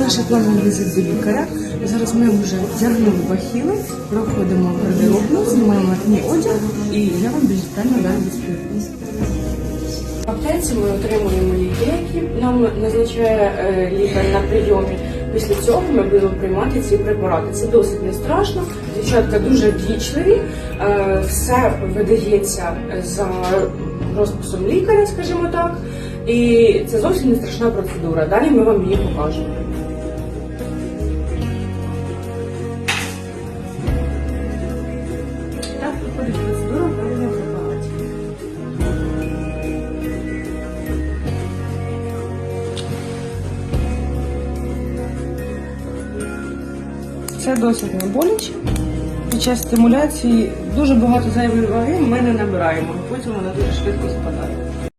наш плановий візит до лікаря. Зараз ми вже вдягнули бахіли, проходимо гардеробну, знімаємо літній одяг і я вам більш детально далі розповім. В аптеці ми отримуємо ліки, нам назначає е, лікар на прийомі. Після цього ми будемо приймати ці препарати. Це досить не страшно. Дівчатка дуже ввічливі. Е, Все видається за розписом лікаря, скажімо так. І це зовсім не страшна процедура. Далі ми вам її покажемо. Це досить не боляче. Під час стимуляції дуже багато зайвої ваги ми не набираємо, потім вона дуже швидко спадає.